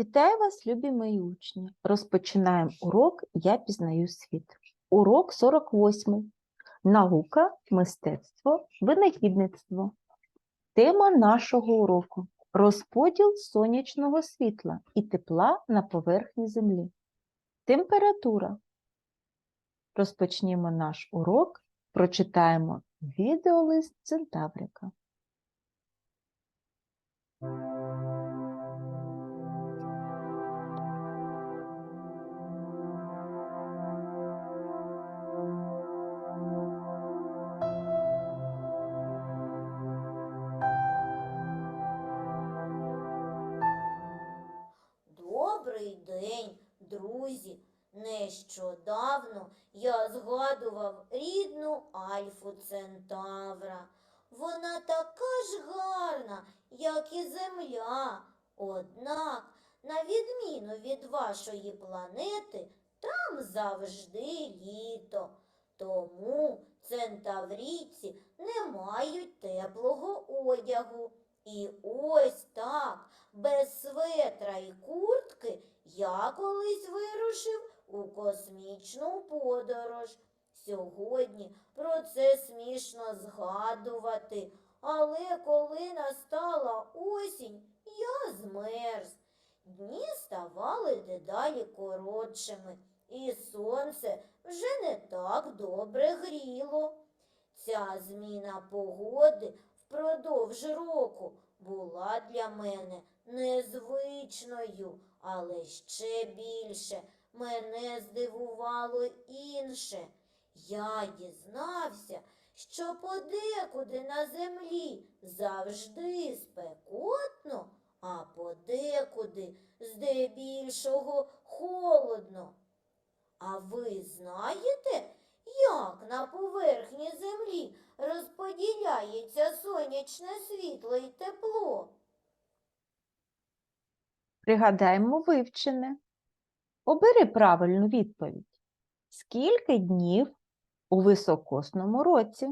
Вітаю вас, любі мої учні! Розпочинаємо урок Я пізнаю світ. Урок 48. Наука, мистецтво, винахідництво. Тема нашого уроку розподіл сонячного світла і тепла на поверхні Землі. Температура. Розпочнімо наш урок. Прочитаємо відеолист Центаврика. Згадував рідну Альфу Центавра. Вона така ж гарна, як і земля. Однак, на відміну від вашої планети, там завжди літо. Тому центаврійці не мають теплого одягу. І ось так без светра і куртки я колись вирушив у космічну подорож. Сьогодні про це смішно згадувати, але коли настала осінь, я змерз. Дні ставали дедалі коротшими, і сонце вже не так добре гріло. Ця зміна погоди впродовж року була для мене незвичною, але ще більше мене здивувало інше. Я дізнався, що подекуди на землі завжди спекотно, а подекуди здебільшого холодно. А ви знаєте, як на поверхні землі розподіляється сонячне світло і тепло? Пригадаємо вивчене. Обери правильну відповідь. Скільки днів у високосному році?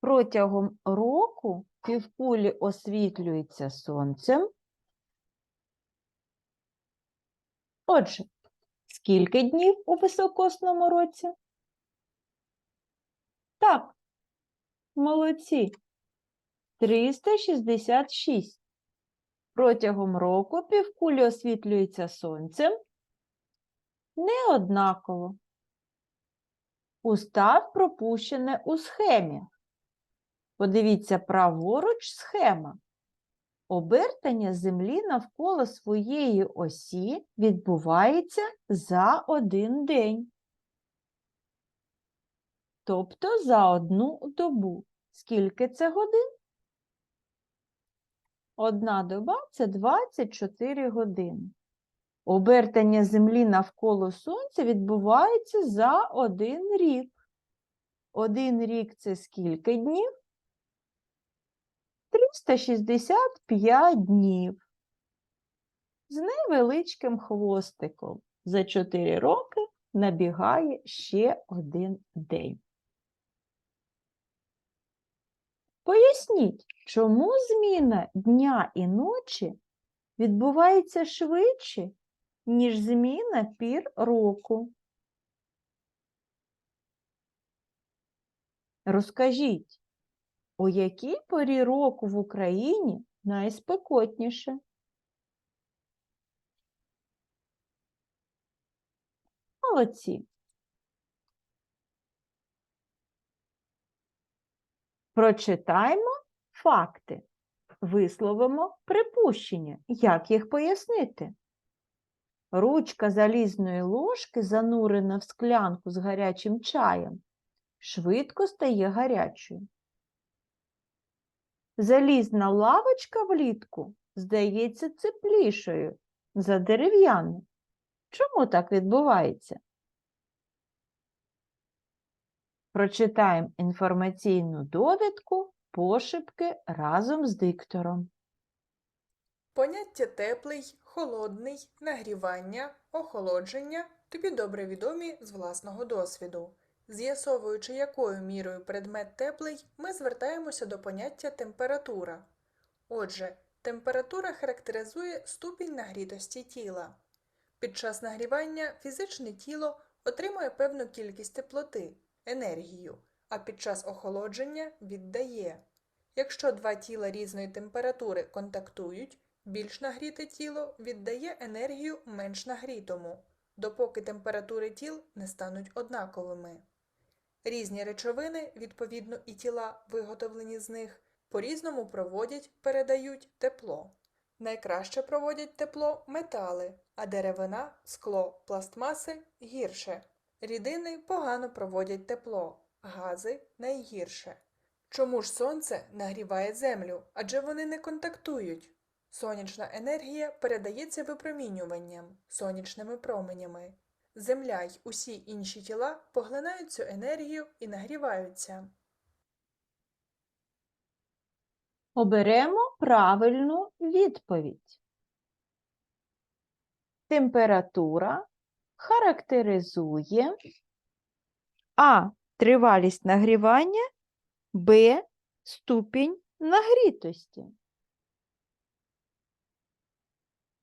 Протягом року півкулі освітлюється сонцем. Отже, скільки днів у високосному році? Так, молодці. 366. Протягом року півкулі освітлюється сонцем неоднаково. Устав пропущене у схемі. Подивіться праворуч схема. Обертання Землі навколо своєї осі відбувається за один день. Тобто за одну добу. Скільки це годин? Одна доба це 24 години. Обертання Землі навколо Сонця відбувається за один рік. Один рік це скільки днів? 365 днів. З невеличким хвостиком. За 4 роки набігає ще один день. Поясніть, чому зміна дня і ночі відбувається швидше, ніж зміна пір року? Розкажіть, у якій порі року в Україні найспекотніше? Молодці. Прочитаємо факти, висловимо припущення. Як їх пояснити? Ручка залізної ложки, занурена в склянку з гарячим чаєм, швидко стає гарячою. Залізна лавочка влітку здається теплішою за дерев'яну. Чому так відбувається? Прочитаємо інформаційну довідку пошепки разом з диктором. Поняття теплий, холодний, нагрівання, охолодження тобі добре відомі з власного досвіду. З'ясовуючи, якою мірою предмет теплий, ми звертаємося до поняття температура. Отже, температура характеризує ступінь нагрітості тіла. Під час нагрівання фізичне тіло отримує певну кількість теплоти, енергію, а під час охолодження віддає. Якщо два тіла різної температури контактують, більш нагріте тіло віддає енергію менш нагрітому, допоки температури тіл не стануть однаковими. Різні речовини, відповідно і тіла, виготовлені з них, по-різному проводять, передають тепло. Найкраще проводять тепло метали, а деревина, скло, пластмаси гірше. Рідини погано проводять тепло, гази найгірше. Чому ж сонце нагріває землю? Адже вони не контактують. Сонячна енергія передається випромінюванням, сонячними променями. Земля й усі інші тіла поглинають цю енергію і нагріваються. Оберемо правильну відповідь. Температура характеризує А. Тривалість нагрівання, Б. Ступінь нагрітості.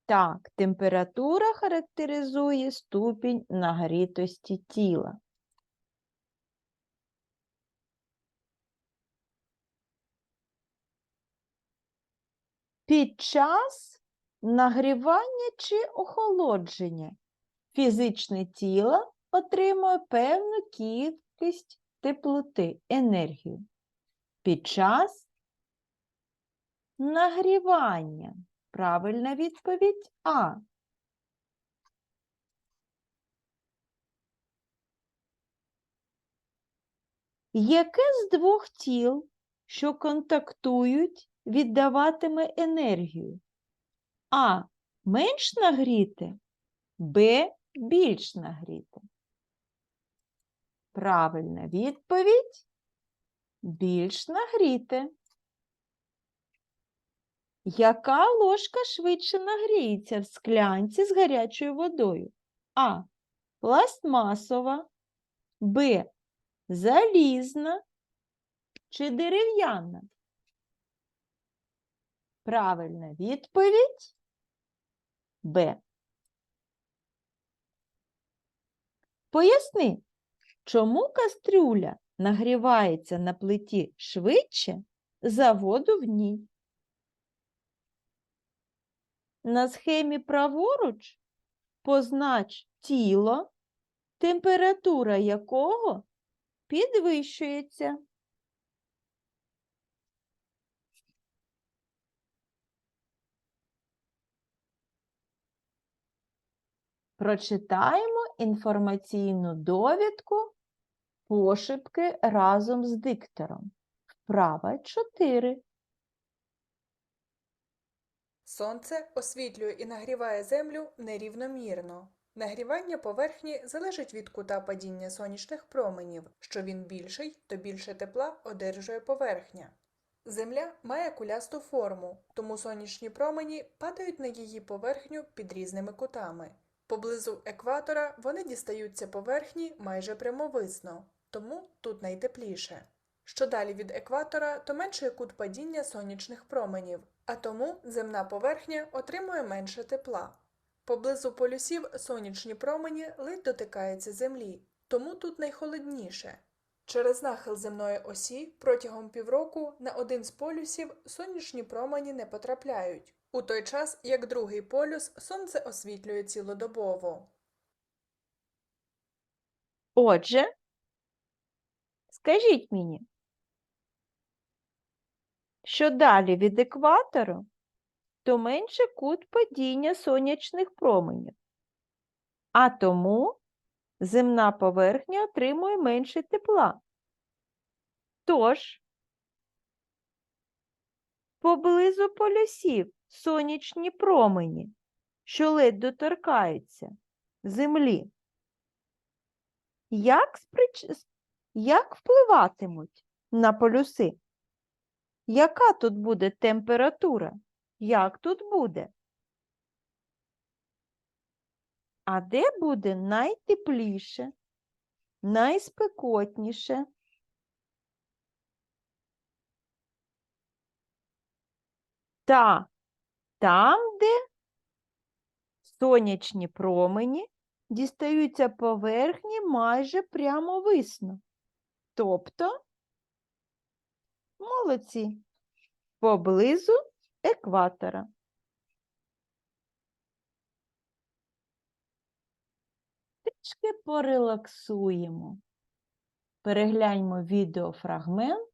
Так, температура характеризує ступінь нагрітості тіла. Під час нагрівання чи охолодження фізичне тіло отримує певну кількість теплоти, енергію. Під час нагрівання. Правильна відповідь А. Яке з двох тіл, що контактують, віддаватиме енергію? А. Менш нагріте, Б. Більш нагріте. Правильна відповідь більш нагріте. Яка ложка швидше нагріється в склянці з гарячою водою? А. Пластмасова, Б. Залізна чи дерев'яна? Правильна відповідь Б. Поясни, чому кастрюля нагрівається на плиті швидше за воду в ній? На схемі праворуч познач тіло, температура якого підвищується. Прочитаємо інформаційну довідку пошепки разом з диктором. Вправа 4. Сонце освітлює і нагріває землю нерівномірно. Нагрівання поверхні залежить від кута падіння сонячних променів. Що він більший, то більше тепла одержує поверхня. Земля має кулясту форму, тому сонячні промені падають на її поверхню під різними кутами. Поблизу екватора вони дістаються поверхні майже прямовисно, тому тут найтепліше. Що далі від екватора, то менший кут падіння сонячних променів, а тому земна поверхня отримує менше тепла. Поблизу полюсів сонячні промені ледь дотикаються землі, тому тут найхолодніше. Через нахил земної осі протягом півроку на один з полюсів сонячні промені не потрапляють, у той час як другий полюс сонце освітлює цілодобово. Отже, скажіть мені, що далі від екватору, то менше кут падіння сонячних променів, а тому земна поверхня отримує менше тепла. Тож, поблизу полюсів сонячні промені, що ледь доторкаються землі, як, сприч... як впливатимуть на полюси? Яка тут буде температура? Як тут буде? А де буде найтепліше, найспекотніше? Та там, де сонячні промені дістаються поверхні майже прямовисно. Тобто, молодці, поблизу екватора. Трішки порелаксуємо. Перегляньмо відеофрагмент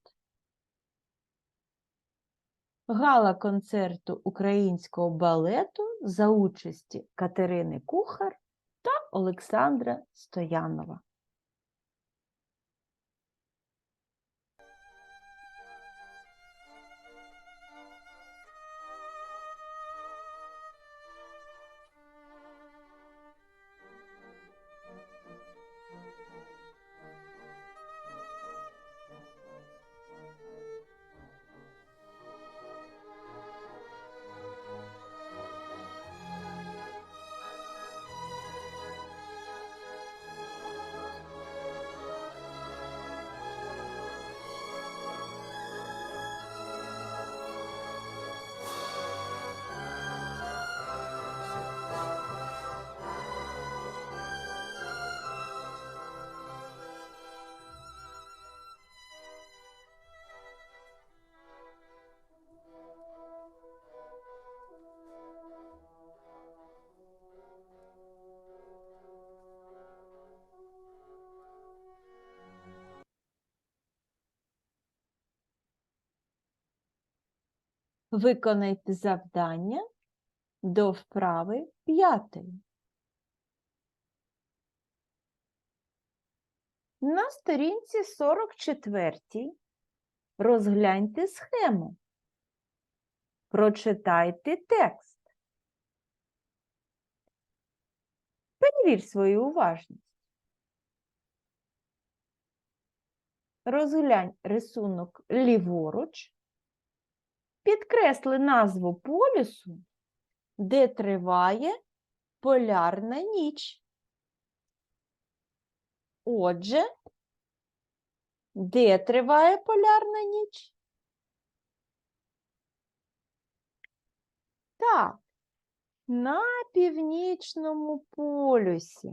гала концерту українського балету за участі Катерини Кухар та Олександра Стоянова. Виконайте завдання до вправи п'ятої. На сторінці 44 розгляньте схему. Прочитайте текст. Перевір свою уважність. Розглянь рисунок ліворуч. Підкресли назву полюсу, де триває полярна ніч. Отже, де триває полярна ніч? Так, на північному полюсі.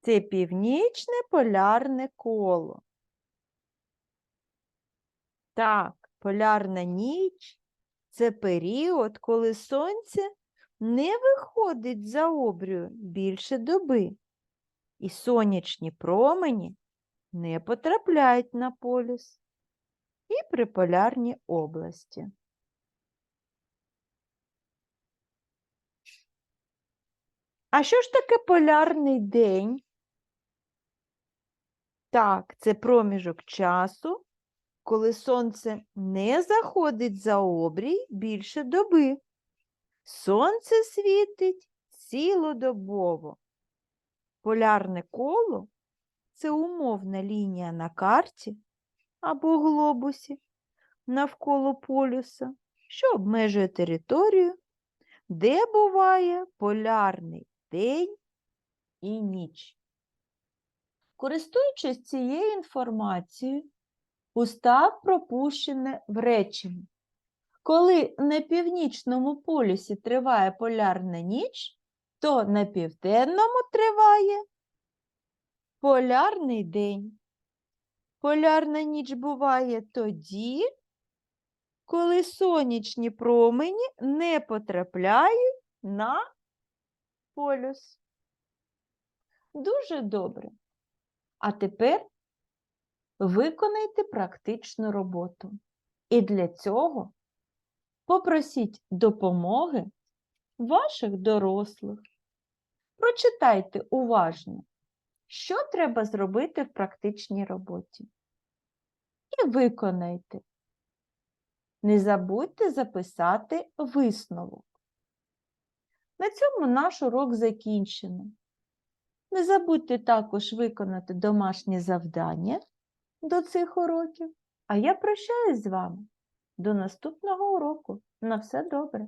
Це північне полярне коло. Так, полярна ніч це період, коли сонце не виходить за обрію більше доби, і сонячні промені не потрапляють на полюс і при полярній області. А що ж таке полярний день? Так, це проміжок часу, коли сонце не заходить за обрій більше доби. Сонце світить цілодобово. Полярне коло це умовна лінія на карті або глобусі навколо полюса, що обмежує територію, де буває полярний день і ніч. Користуючись цією інформацією, устав пропущене в реченні. Коли на північному полюсі триває полярна ніч, то на південному триває полярний день. Полярна ніч буває тоді, коли сонячні промені не потрапляють на полюс. Дуже добре. А тепер виконайте практичну роботу. І для цього попросіть допомоги ваших дорослих. Прочитайте уважно, що треба зробити в практичній роботі. І виконайте. Не забудьте записати висновок. На цьому наш урок закінчено. Не забудьте також виконати домашнє завдання до цих уроків. А я прощаюсь з вами. До наступного уроку. На все добре.